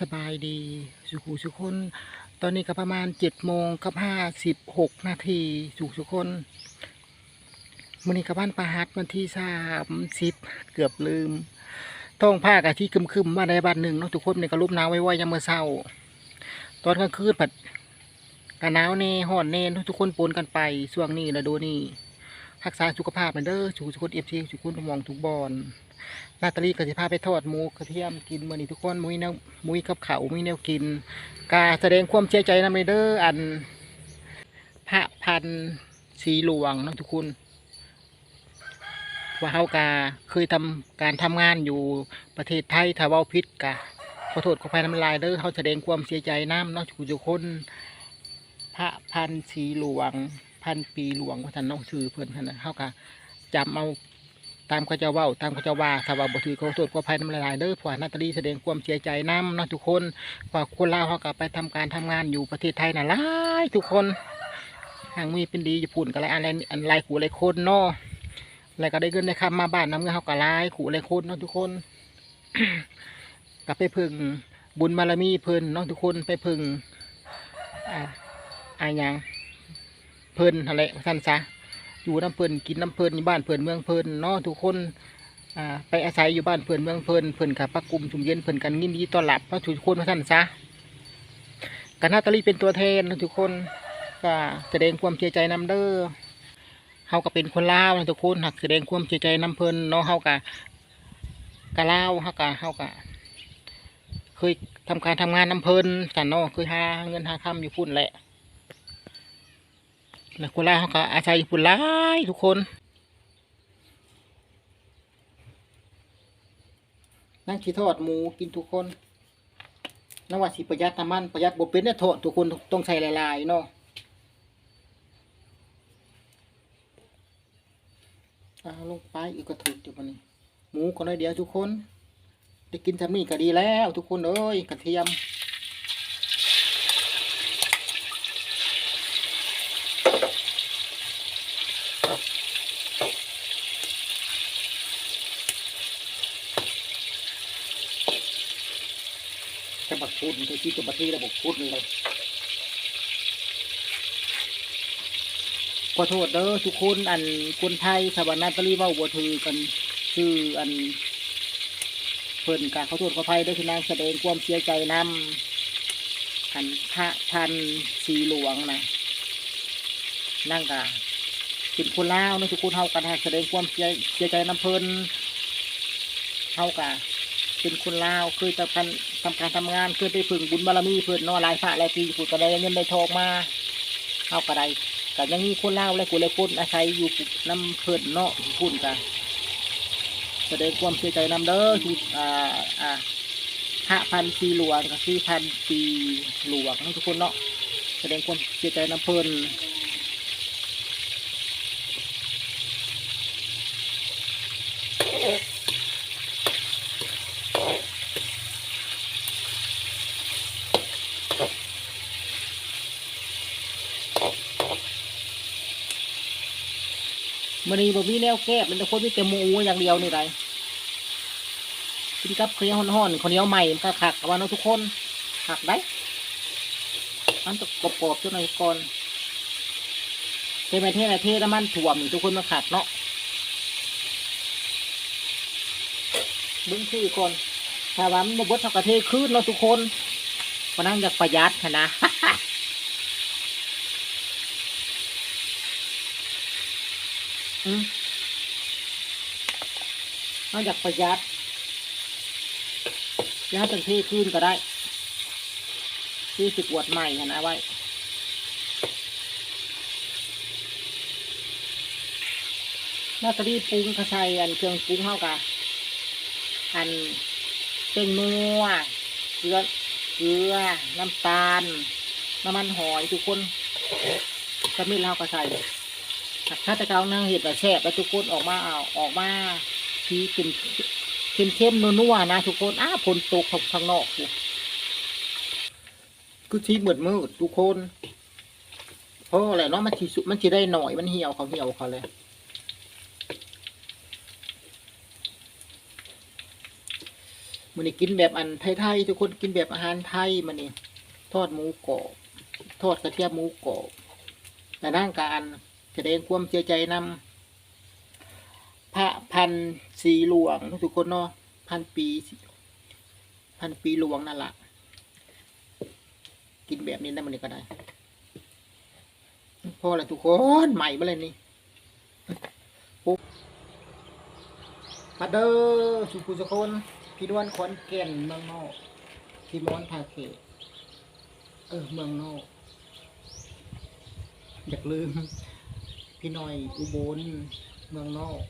สบายดี สุขุสุคน ตอนนี้ก็ประมาณเจ็ดโมงกับห้าสิบหกนาทีสุขสุคนมันนี้กับบ้านปาฮัดวันที่สามสิบเกือบลืมท้องผ้ากะที่คึมคึมมาในบ้านหนึ่งเนาะทุกคนในกระลุบหนาวไว้ไว้ยามมื่อเช้า ตอนกลางคืนผัดกะหนาวเน่ห่อนเน่ทุกคนปนกันไปช่วงนี้และดูนี่ รักษาสุขภาพเหมือนเด้อสุขสุคนเอฟซีสุขคนทุกหมองทุกบอลนาตาลีก็จะพาไปทอดหมูกระเทียมกินมื่อนี้ทุกคนมุ้ยแนวมุ้ยกับเขามุ้ยแนวกินกาแสดงความเสียใจนำในเด้ออันพระพันสีหลวงนะทุกคนว่าเฮากาเคยทำการทำงานอยู่ประเทศไทยถ้าวาพิษกะขอโทษขอภัยน้ำลายเด้อเขาแสดงความเสียใจน้ำเนาะทุกทุกคนพระพันสีหลวง พันปีหลวงว่าท่านน้องชื่อเพื่อนท่านนะเฮากาจำเอาตามเขาเจ้าว้าตามเขาเจ้าว่าถ้าว่าบ่ถือขอโทษขอภัยน้ำลายเด้อเพราะว่านาตาลีแสดงความเสียใจน้ำนะทุกคนเพราะว่าคนลาวเขาก็ไปทำการทำงานอยู่ประเทศไทยน่ะหลายทุกคนหางมีเป็นดีญี่ปุ่นก็หลยอันหลายอันหลายขู่หลายคนเนาะแล้วก็ได้เงินได้คำมาบ้านน้ำเงินเขาก็หลายขู่หลายคนเนาะทุกคนก็ไปพึ่งบุญบารมีเพิ่นเนาะทุกคนไปพึ่งอ่าอาหยัง เพิ่นอะไรท่านซะอยู่น้ำเพลินกินน้ำเพลินอยู่บ้านเพลินเมืองเพลินเนาะทุกคนอ่าไปอาศัยอยู่บ้านเพลินเมืองเพลินเพลินกับปักกลุ่มชุมเย็นเพลินกันยินดีต้อนรับเนาะทุกคนท่านซะกันนาตาลีเป็นตัวแทนทุกคนก็แสดงความเสียใจนำเด้อเฮาก็เป็นคนลาวนะทุกคนหักแสดงความเสียใจนำเพลินเนาะเฮากะกะลาวเฮากะเฮากะเคยทำการทำงานน้ำเพลินสันเนาะเคยหาเงินหาคำอยู่พุ่นแหละ แล้วคนลาเขาก็อาศัยอยู่ปุ่นหลายทุกคนนั่งขีทอดหมูกินทุกคนนว่าสิประหยัดน้ำมันประหยัดบ่เป็นเนี่ยโทษทุกคนต้องใช้หลายๆเนาะเอาลงไปอีกกระถุกเดี๋ยวมันนี้หมูคนน้อยเดียวทุกคน ได้กินทำนี่ก็ดีแล้วทุกคนเอ้ยกระเทียม พูดมันจะคิดจะบักที่ระบบพูดเลยขอโทษเด้อทุกคนอันคนไทยสวรรค์นาตาลีเว่าบัวถือกันคืออันเพิ่นกาขอโทษขออภัยด้อที่นางแสดงความเสียใจนำอันพระพันสีหลวงนะนั่งกาเป็นคนลาวนาะทุกคนเฮากันแสดงความเสียเสียใจนำเพิ่นเฮากาเป็นคนลาวเคยทำการ ทำการทำงานเคยไปฝึกบุญบารมีเพื่อนเนอลายพระหลายปีผุดกระไดเงินได้ทองมาเอากระไดก็ยังมีคนเล่าและกูและคนอาศัยอยู่น้ำเพื่อนเนาะพุ่นกันแสดงความเสียใจนำเด้อที่อ่าอ่าพระพันปีหลวงกับที่พันปีหลวงทุกคนเนาะแสดงความเสียใจนำเพื่อน มันนี่บ่มีแนวแก้เป็นแต่คนมีแต่หมูอย่างเดียวนี่ไรกินกับเหนียวห่อนๆข้าวเหนียวใหม่มันก็ขักว่าเนาะทุกคนขักได้มันจะกรอบๆจังหน่อยก่อนเทไปเทอะไรเทน้ำมันถ่วมีทุกคนมาขัดเนาะบิ้งชื่อก่อนถ้าว่ามันบ่เบดเท่ากับเทคืนเนาะทุกคนมานั่งอยากประหยัดนะ อืมนอกจากประหยัดแล้วจังเทขึ้นก็ได้ ที่สิบวดใหม่นนะไว้นาตาลีปรุงกระชายอันเครื่องปรุงเท่ากับอันเป็นนัวเกลือเกลือ น้ำตาล น้ำมันหอยทุกคนก็ไม่เล่ากระชาย ถ้าต่เขานั่งเห็ดแต่แซ่บแล้วทุกคนออกมาเอาออกมาทีเข้มเข้มเข้มนัวๆนะทุกคนอ้าผลตกของข้างนอกคือทีเหมือนมืดทุกคนเพราะอะไรเนาะมันทีสุมันจะได้หน่อยมันเหี่ยวเขาเหี่ยวเขาเลยมันนี่กินแบบอันไทยๆทุกคนกินแบบอาหารไทยมันนี่ทอดหมูกรอบทอดกระเทียมหมูกรอบแต่ด้านการ แสดงความเสียใจนำพระพันสีหลวงทุกคนเนาะพันปี พันปีหลวงนั่นแหละกินแบบนี้ได้มันก็ได้พอละทุกคนใหม่มาเลยนี่ปุ๊บมาเด้อสุขุสุคนพี่ดวนขอนแก่นเมืองนอกพี่มอนทาเกเออเมืองนอกอยากลืม พี่น้อยอุบลเมืองนอก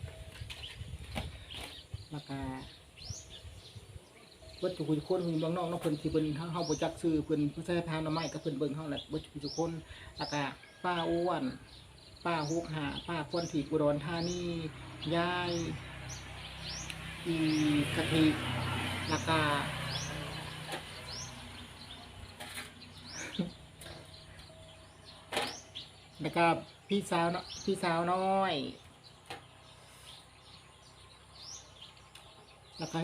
แล้วก็วัตถุทุกคนเมืองนอกนาะเพิ่นที่เพิ่นเฮาเฮาบ่จักซื้อเพิ่นผู้ใช้ทานน่อไม้ก็เพิ่นเบิ่งเฮาแหละวัตถุทุกคนแล้วก็ป้าอ้วนป้าฮุกหาป้าควนถีอุดรธานียายอีกะทิแล้วก็ แล้วก็พี่สาวเนาะพี่สาวน้อย แล้วก็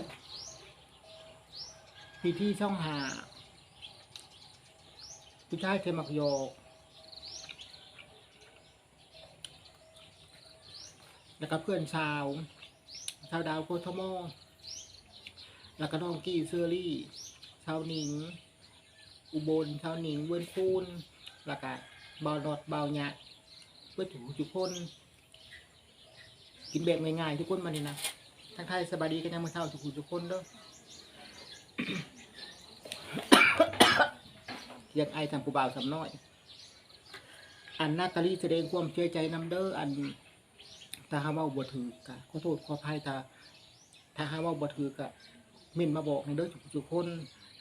พี่ที่ช่องหาพี่ชายเทมักโยก แล้วก็เพื่อนชาวชาวดาวโคทโมแล้วก็น้องกี้เซอรี่ชาวหนิง อุบลชาวหนิงเวิร์นคูนแล้วก็ บาวดอดบาวหยะเพื่อถูทุกคน กินแบบง่ายๆทุกคนมานี่นะทักทยสบายดีกันยังมือเช้าทุกคนทุกคนเด้อเรียกไอทำปูบ่าวสำน้อย อันนาตาลีแสดงความเชื่อใจนำเด้ออันถ้าหาว่าบ่ถือกะขอโทษขออภัยถ้าถ้าหาว่าบ่ถือกะเม่นมาบอกให้เด้อทุกๆคน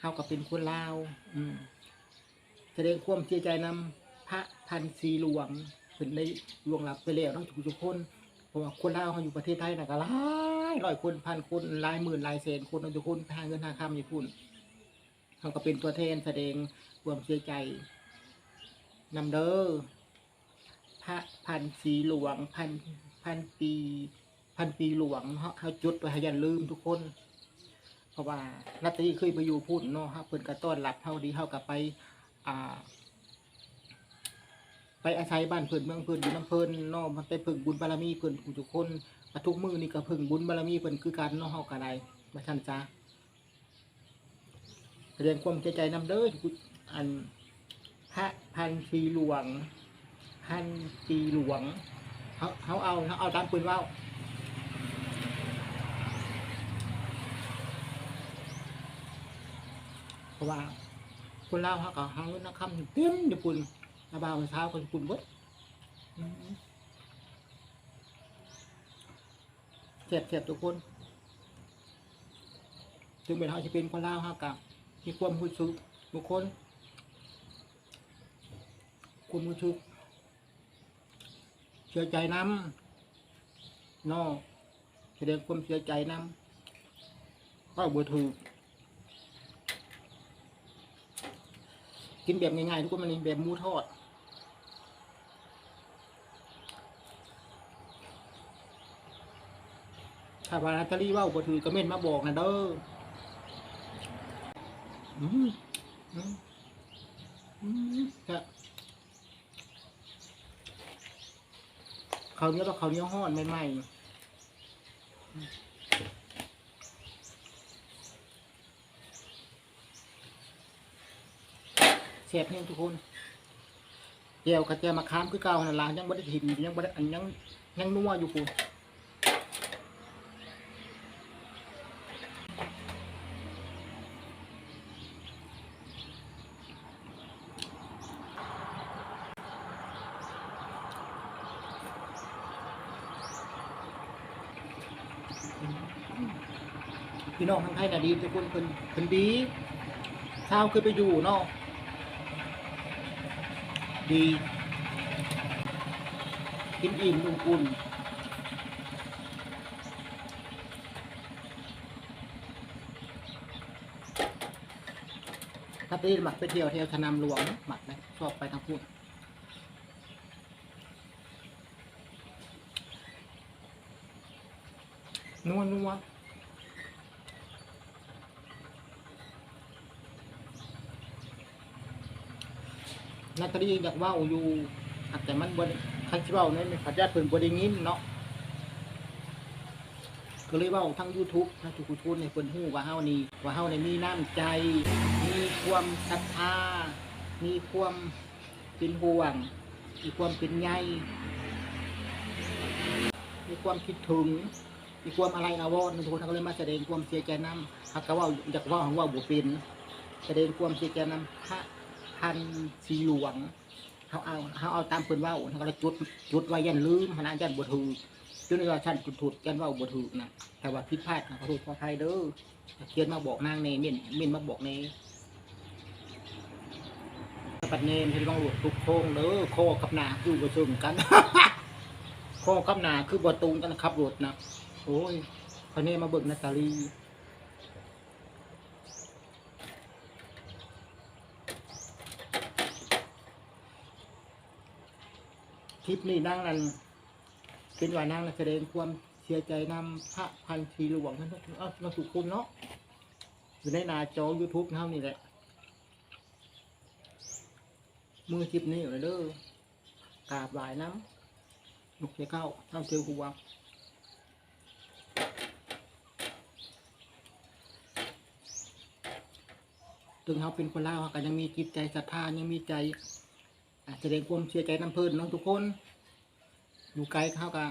เฮาก็เป็นคนลาว อืมแสดงความเสียใจนำ พระพันสีหลวงเพิ่นได้ล่วงลับไปแล้วเนาะทุกคนเพราะว่าคนลาวเขาอยู่ประเทศไทยน่ะก็หลายร้อยคนพันคนหลายหมื่นหลายแสนคนทุกคนไปหาเงินหาคำอยู่พุ่นเขาก็เป็นตัวแทนแสดงความเสียใจนำเด้อพระพันสีหลวงพันพันปี พันปีหลวงเขาเขาจุดไว้ให้ยันลืมทุกคน เพราะว่านัตตีเคยไปอยู่พุ่นเนาะฮะเพิ่นก็ต้อนรับเฮาดีเฮาก็ไป อ่า ไปอาศัยบ้านเพิ่อนเมืองเพิ่อนอยู่น้ำเพิ่นเนาะมันไปพึ่งบุญบารมีเพิ่อนทุกคนมาทุกมือนี่ก็พึ่งบุญบารมีเพิ่อนคือกันเนาะเฮาก็ไดมาทันจ้าแสดงความเสียใจนำเด้ออันพระพันปีหลวง พันปีหลวงเฮาเฮาเอาเฮาเอาตามปืนเว้าเพราะว่าคนเล่าเขาก็หาเงินนักคำเต็มญี่ปุ่น นาบาวเช้าคนญี่ปุ่นเบดอืมเจ็บเจ็บทุกคนถึงเป็นเขาจะเป็นคนลาวเขากับมีความรู้สึกทุกคนความรู้สึกเสียใจน้ำนอแสดงความเสียใจน้ำก็บ่ถูกกินแบบง่ายๆทุกคนมันนี่แบบมูทอด ถ้าว่านาตาลีว่าบ่ถือก็เม่นมาบอกนะเด้ออืมอืมอืมจะเขาเนี้ยวต้อเขาเนี้ยห้อนใหม่ๆแซ่บแห้งทุกคนแก้วกับแก้วมะขามคือเก่าหนั่นล่ะยังบ่ได้ถิ่มยังบ่ได้อันยังยังนัวอยู่คุณ พี่น้องทางไทยน่ะดีทุกคนเพิ่นเพิ่นดีชาวเคยไปอยู่เนาะดี กินอิ่มอุ่นถ้าไปหมักไปเที่ยวเที่ยวสนามหลวงหมักนะชอบไปทางพูดนัวนัว นาตาลีอยากว้าอยู่แต่มันบ่ได้คันสิเว้าในขัดญาติเพิ่นบ่ได้ยินเนาะก็เลยว้าทั้ง YouTube ทั้งทุกทุนในเพิ่นฮู้ว่าเฮานี่ว่าเฮานี่มีน้ำใจ มีความศรัทธา มีความเป็นห่วง มีความเป็นใยมีความคิดถึง มีความอะไรอาวรณ์ทุกคนก็เลยมาแสดงความเสียใจน้ำหากก็เว่าอยากว่าของว่าบ่เป็นแสดงความเสียใจน้ำพระ พันสีหลวงเขาเอาเขาเอาตามเพิ่นเว่าเขาก็เลยจุดจุดไว้ยันลืมพนันยันบ่ถือจนว่าชั้นจุดถุดยันเว่าบ่ถือนะแต่ว่าผิดพลาดนะขอโทษขออภัยเด้อเขียนมาบอกนางเนเม่นเม่นมาบอกเนปัดเนมที่ต้องหลุดทุกโค้งเด้อโคกับหนาคือบ่ซึ่งกัน โคกับหนาคือบ่ตรงกันนะขับรถนะโอ้ยพอนี้มาเบิกนาตาลี คลิปนี้นั่งนั่นเป็นว่านั่งน่ะแสดงความเสียใจนำพระพันธีหลวงท่านทุกเอาเราสุขุมเนาะอยู่ในหน้าจอ YouTube เท่านี่แหละ มือคลิปนี้อยู่เลยเด้อกราบไหวน้ำลูกเจ้าเข้าเท่าเจอหัวถึงเขาเป็นคนเลาเขาก็ยังมีจิตใจศรัทธายังมีใจ แสดงความเสียใจน้ำเพิ่นน้องทุกคน อยู่ไกลเขาก็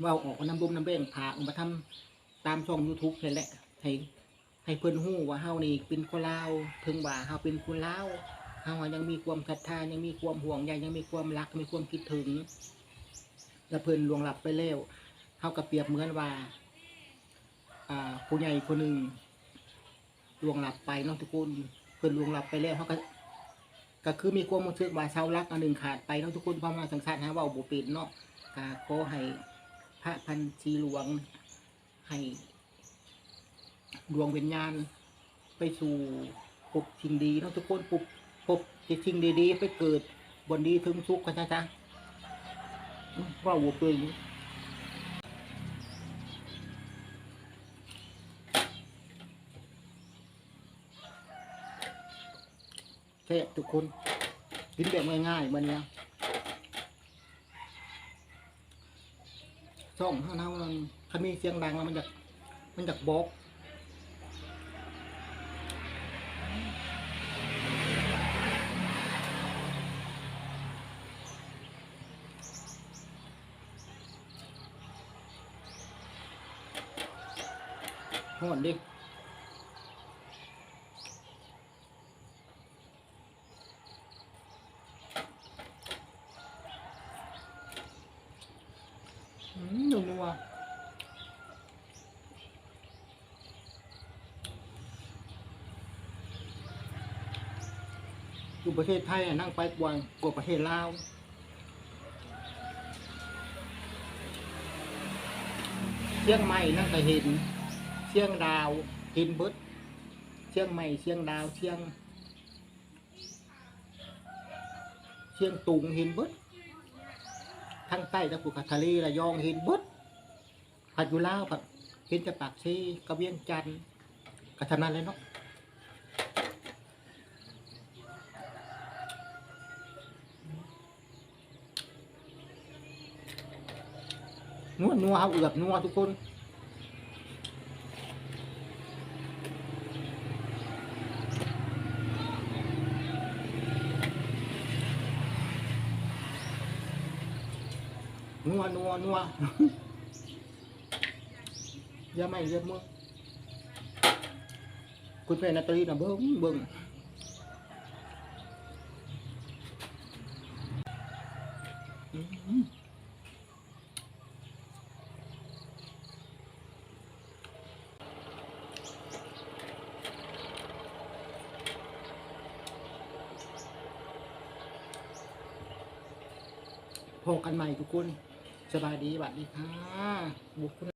เว่าออกน้ำบุมน้ำเบ้งผาอุปธรรมตามช่องยูทูบเห็นแหละให้ให้เพิ่นหู้ว่าเฮานี่เป็นคนลาวถึงว่าเฮาเป็นคนลาวเฮายังมีความศรัทธายังมีความห่วงใยยังมีความรักมีความคิดถึงและเพิ่นลวงหลับไปแล้วเฮาก็เปรียบเหมือนว่าอ่าผู้ใหญ่คนหนึ่งลวงหลับไปน้องทุกคนเพิ่นลวงหลับไปแล้วเขาก็ ก็คือมีความรู้สึกว่าเสารักอันหนึ่งขาดไปเน้องทุกคนพรามาสังสารหาว่าบุปินเนาะก็ขอให้พระพันชีหลวงให้ดวงวิญญาณไปสู่พบสิ่งดีเน้องทุกคนพบพบสิ่งดีๆ ไปเกิดบนดีถึงสุขกันจ้าจ้าว่าบุปิน แค่ทุกคนกินแบบง่ายๆมันนี้ช่องข้างหน้ามันถ้ามีเสียงดังแล้วมันจะมันจะบอกห่อนดิ อืมนัวนัวอยู่ ประเทศไทยนั่งไปกว่ากว่าประเทศลาวเชียงใหม่นั่งแต่เห็นเชียงดาวเห็นเบิดเชียงใหม่เชียงดาวเชียง เชียงตุงเห็นเบิดทางใต้ตะกุกทะเลระยองเห็นเบดผัดอยู่ลาวผัดเห็นจะปากซีกระเวียงจันทน์กระทำนั้นเลยเนาะ นัวนัวเอาเอือบนัวทุกคนนัวนัวนัวอย่าไม่เยอะมือคุณแม่นาตาลีนะเบิ้งเบิ้ง กันใหม่ทุกคนสบายดีสวัสดีค่ะบุคค